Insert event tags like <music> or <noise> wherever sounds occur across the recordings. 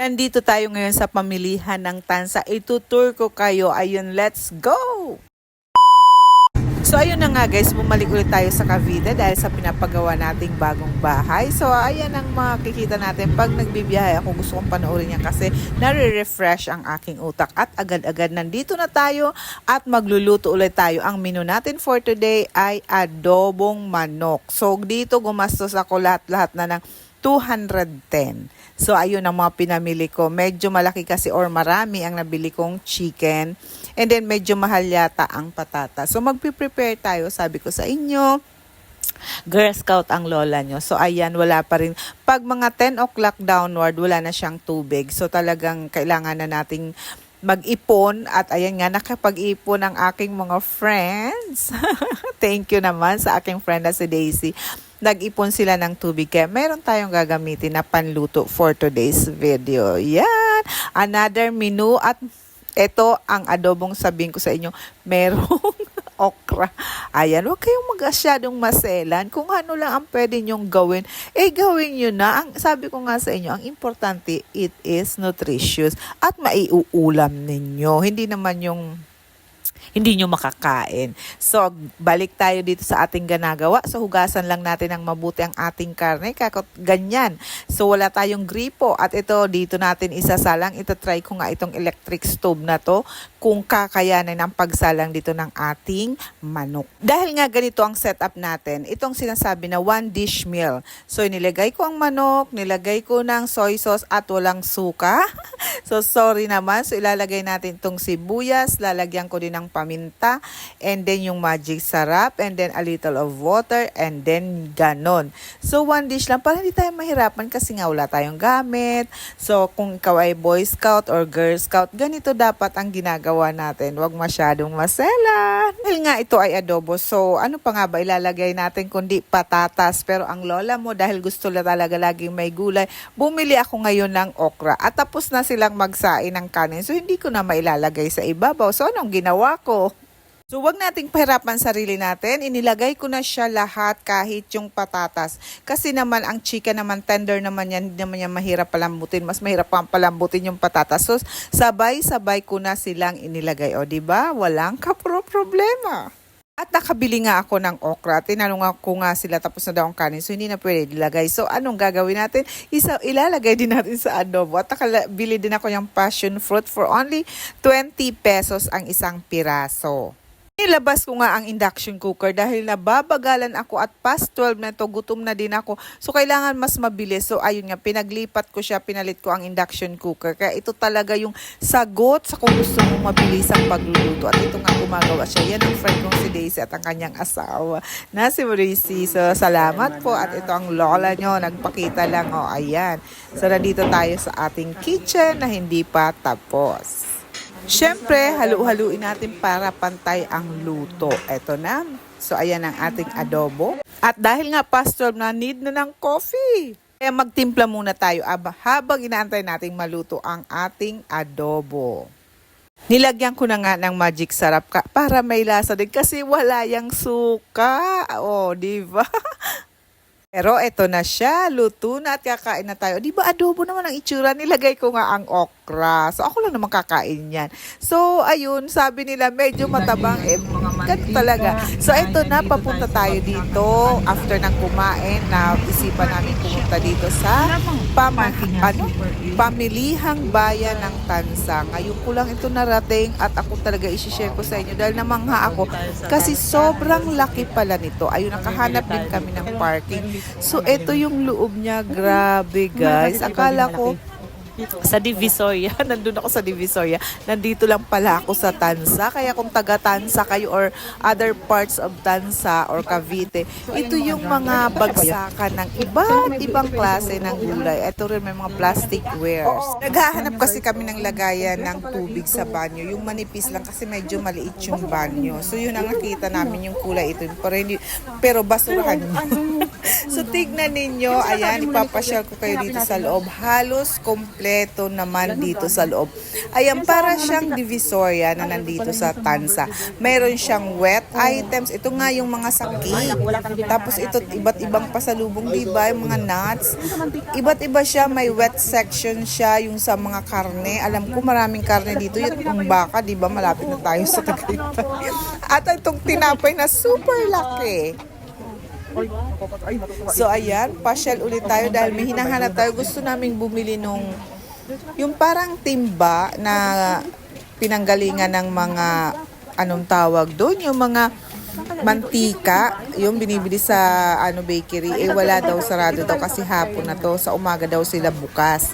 Nandito tayo ngayon sa pamilihan ng Tansa. Itutour ko kayo. Ayun, let's go! So ayun na nga guys, bumalik ulit tayo sa Cavite dahil sa pinapagawa nating bagong bahay. So ayan ang makikita natin pag nagbibiyahe ako gusto kong panoorin yan kasi nare-refresh ang aking utak at agad-agad nandito na tayo at magluluto ulit tayo. Ang menu natin for today ay adobong manok. So dito gumastos ako lahat-lahat na ng 210. So, ayun ang mga pinamili ko. Medyo malaki kasi or marami ang nabili kong chicken. And then, medyo mahal yata ang patata. So, magpiprepare tayo, sabi ko sa inyo. Girl Scout ang lola nyo. So, ayan, wala pa rin. Pag mga 10 o'clock downward, wala na siyang tubig. So, talagang kailangan na nating mag-ipon at ayan nga nakapag-ipon ang aking mga friends. <laughs> Thank you naman sa aking friend na si Daisy. Nag-ipon sila ng tubig kaya meron tayong gagamitin na panluto for today's video. Yan! Another menu at ito ang adobong sabihin ko sa inyo, <laughs> merong okra. Ayan, huwag kayong mag-asyadong maselan. Kung ano lang ang pwede nyong gawin, eh gawin nyo na. Ang, sabi ko nga sa inyo, ang importante, it is nutritious at maiuulam ninyo. Hindi naman yung hindi nyo makakain. So, balik tayo dito sa ating ganagawa. So, hugasan lang natin ng mabuti ang ating karne. Kakot, ganyan. So, wala tayong gripo. At ito, dito natin isasalang. Ito, try ko nga itong electric stove na to kung kakayanin ang pagsalang dito ng ating manok. Dahil nga ganito ang setup natin, itong sinasabi na one dish meal. So, nilagay ko ang manok, nilagay ko ng soy sauce at walang suka. <laughs> so, sorry naman. So, ilalagay natin itong sibuyas, lalagyan ko din ng paminta, and then yung magic sarap, and then a little of water, and then ganon. So, one dish lang, para hindi tayo mahirapan kasi nga wala tayong gamit. So, kung ikaw ay Boy Scout or Girl Scout, ganito dapat ang ginagawa natin. Huwag masyadong masela. Dahil nga ito ay adobo, so ano pa nga ba ilalagay natin kundi patatas. Pero ang lola mo, dahil gusto na talaga laging may gulay, bumili ako ngayon ng okra. At tapos na silang magsain ng kanin, so hindi ko na mailalagay sa ibabaw. So, anong ginawa ko? So, wag nating pahirapan sarili natin. Inilagay ko na siya lahat kahit yung patatas. Kasi naman, ang chicken naman, tender naman yan. Hindi naman yan mahirap palambutin. Mas mahirap pang palambutin yung patatas. So, sabay-sabay ko na silang inilagay. O, di ba? Walang kapro-problema. At nakabili nga ako ng okra. Tinanong ko nga sila tapos na daw ang kanin. So, hindi na pwede ilagay. So, anong gagawin natin? Isa, ilalagay din natin sa adobo. At nakabili din ako yung passion fruit for only 20 pesos ang isang piraso. Nilabas ko nga ang induction cooker dahil nababagalan ako at past 12 na to, gutom na din ako. So, kailangan mas mabilis. So, ayun nga, pinaglipat ko siya, pinalit ko ang induction cooker. Kaya ito talaga yung sagot sa kung gusto mong mabilis ang pagluluto. At ito nga gumagawa siya. Yan ang friend kong si Daisy at ang kanyang asawa na si Maurice. So, salamat po. At ito ang lola nyo, nagpakita lang. O, ayan. So, nandito tayo sa ating kitchen na hindi pa tapos. Siyempre, halu-haluin natin para pantay ang luto. Eto na. So, ayan ang ating adobo. At dahil nga past 12 na, need na ng coffee. Kaya magtimpla muna tayo aba, habang inaantay nating maluto ang ating adobo. Nilagyan ko na nga ng magic sarap ka para may lasa din kasi wala yang suka. O, di ba? <laughs> Pero eto na siya, luto na at kakain na tayo. Di ba adobo naman ang itsura? Nilagay ko nga ang okra. So ako lang naman kakain yan. So ayun, sabi nila medyo matabang. Eh, ganito talaga. So eto na, papunta tayo dito. After ng kumain, na isipan namin pumunta dito sa pama, ano, pamilihang bayan ng Tansa. Ngayon ko lang ito narating at ako talaga isishare ko sa inyo dahil namangha ako kasi sobrang laki pala nito. Ayun, nakahanap din kami ng parking. So, ito yung loob niya. Grabe, guys. Akala ko, sa Divisoria. <laughs> Nandun ako sa Divisoria. Nandito lang pala ako sa Tansa. Kaya kung taga Tansa kayo or other parts of Tansa or Cavite, ito yung mga bagsakan ng iba't ibang klase ng gulay. Ito rin may mga plastic wares. Naghahanap kasi kami ng lagayan ng tubig sa banyo. Yung manipis lang kasi medyo maliit yung banyo. So yun ang nakita namin yung kulay ito. Pero, hindi, pero basurahan <laughs> so tignan ninyo, ayan, ipapasyal ko kayo dito sa loob. Halos complete kumpleto naman dito sa loob. Ayan, para siyang divisoria na nandito sa Tansa. Meron siyang wet items. Ito nga yung mga saki. Tapos ito, iba't ibang pasalubong, di ba? Yung mga nuts. Iba't iba siya. May wet section siya. Yung sa mga karne. Alam ko maraming karne dito. Yung baka, di ba? Malapit na tayo sa Tagaytay. <laughs> At itong tinapay na super laki. So ayan, pasyal ulit tayo dahil may hinahanap tayo. Gusto naming bumili nung yung parang timba na pinanggalingan ng mga anong tawag doon, yung mga mantika, yung binibili sa ano bakery, eh wala daw sarado daw kasi hapon na to, sa umaga daw sila bukas.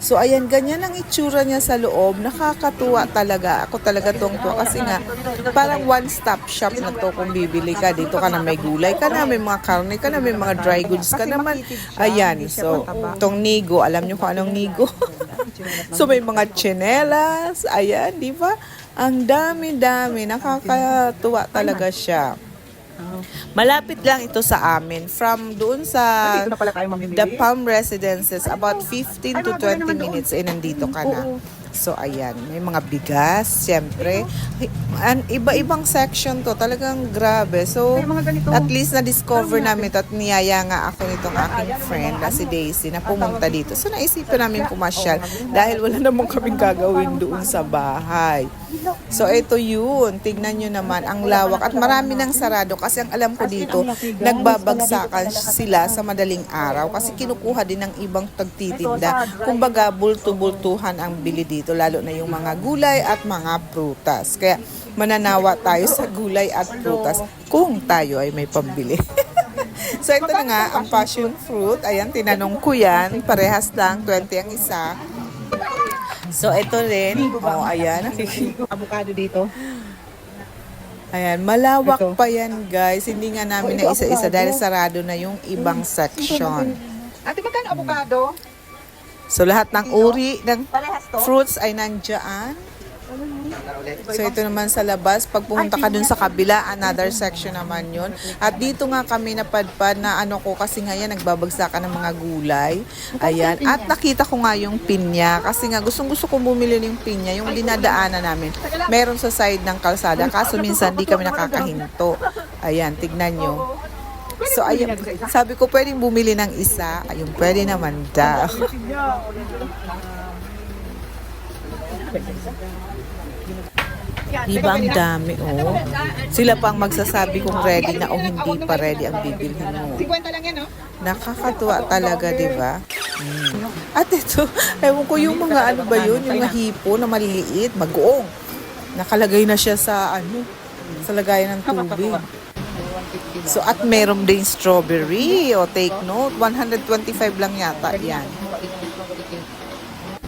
So ayan, ganyan ang itsura niya sa loob. Nakakatuwa talaga. Ako talaga tuwang tuwa kasi nga parang one-stop shop na to kung bibili ka. Dito ka na may gulay ka na, may mga karne ka na, may mga dry goods ka naman. Ayan, so tong nigo, alam niyo kung anong nigo? <laughs> so may mga chinelas, ayan, di ba? Ang dami-dami, nakakatuwa talaga siya. Malapit lang ito sa amin. From doon sa Dito na pala mamimili. The Palm Residences, about 15 to 20 minutes, eh, nandito ka na. So, ayan. May mga bigas, siyempre. An, iba-ibang section to. Talagang grabe. So, at least na-discover namin to at niyaya nga ako nitong aking friend na si Daisy na pumunta dito. So, naisipan namin pumasyal dahil wala namang kaming gagawin doon sa bahay. So, ito yun. Tignan nyo naman ang lawak. At marami nang sarado kasi ang alam ko dito, nagbabagsakan sila sa madaling araw kasi kinukuha din ng ibang tagtitinda. Kumbaga, bulto-bultuhan ang bili dito, lalo na yung mga gulay at mga prutas. Kaya mananawa tayo sa gulay at prutas kung tayo ay may pambili. <laughs> so ito na nga, ang passion fruit. Ayan, tinanong ko yan. Parehas lang, 20 ang isa. So ito rin. Oh, ayan. <laughs> Avocado dito. Ayan, malawak Ito. pa yan guys. Hindi nga namin na isa-isa dahil sarado na yung ibang section. Ate, magkano avocado? So lahat ng uri ng fruits ay nandiyan. So ito naman sa labas, pag pumunta ka dun sa kabila, another section naman yun. At dito nga kami napadpad na ano ko kasi nga yan, nagbabagsakan ng mga gulay. Ayan. At nakita ko nga yung pinya kasi nga gustong gusto kong bumili ng pinya, yung dinadaanan namin. Meron sa side ng kalsada kaso minsan di kami nakakahinto. Ayan, tignan nyo. So ayun, sabi ko pwedeng bumili ng isa. Ayun, pwede naman daw. Diba ang dami, oh. Sila pang magsasabi kung ready na o hindi pa ready ang bibilhin mo. 50 lang yan, no? Nakakatuwa talaga, di ba? Mm. At ito, <laughs> ewan ko yung mga ano ba yun, yung mga hipo na maliliit, magoong. Nakalagay na siya sa ano, sa lagayan ng tubig. So at meron din strawberry, o take note, 125 lang yata yan.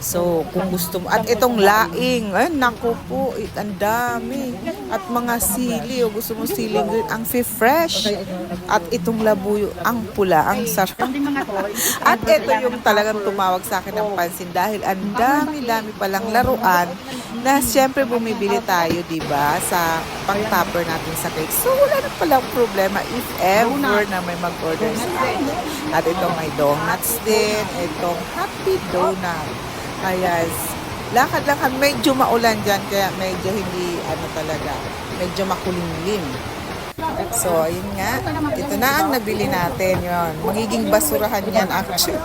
So, kung gusto mo. At itong laing. Ay, naku po. Ang dami. At mga sili. O gusto mo siling. Ang fresh. At itong labuyo. Ang pula. Ang sarap. <laughs> At ito yung talagang tumawag sa akin ng pansin dahil ang dami-dami palang laruan na siyempre bumibili tayo, di ba, sa pang-topper natin sa cake. So, wala na palang problema if ever na may mag-order sa atin. At ito may donuts din, itong happy donut. Ayan. Lakad lang kami. Medyo maulan dyan, kaya medyo hindi, ano talaga, medyo makulimlim. So, ayun nga. Ito na ang nabili natin yon. Magiging basurahan yan actually.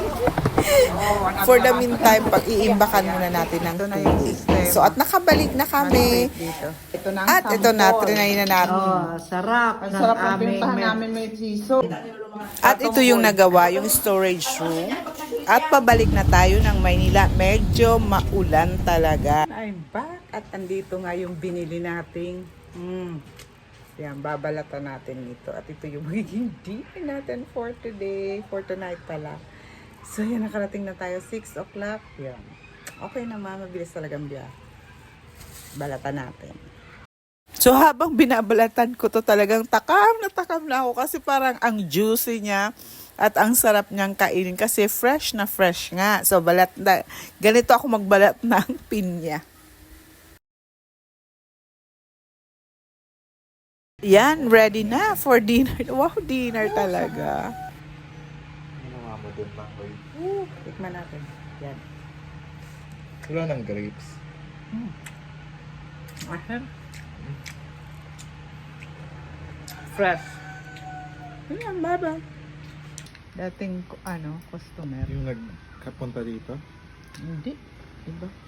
<laughs> For the meantime, pag-iimbakan muna natin ng tubig. So, at nakabalik na kami. Ang At ito na, trinay na natin. Oh, sarap Ang ng sarap ng pintahan namin may. At ito yung nagawa, yung storage room. At pabalik na tayo ng Maynila. Medyo maulan talaga. I'm back at andito nga yung binili nating mm, yan, babalatan natin ito. At ito yung <laughs> magiging dinner natin for today, for tonight pala. So yan, nakarating na tayo 6 o'clock. Yan. Okay naman, mabilis talagang biya. Balatan natin. So habang binabalatan ko to talagang takam na takam na ako kasi parang ang juicy niya at ang sarap niyang kainin kasi fresh na fresh nga. So balat na, ganito ako magbalat <laughs> ng pinya. Yan, ready na for dinner. Wow, dinner talaga. Uh, tikman natin. Yan. Wala ng grapes. Ahem. Fresh. Ayan, baba. Dating, ano, customer. Yung nagkapunta dito. Hindi. Diba?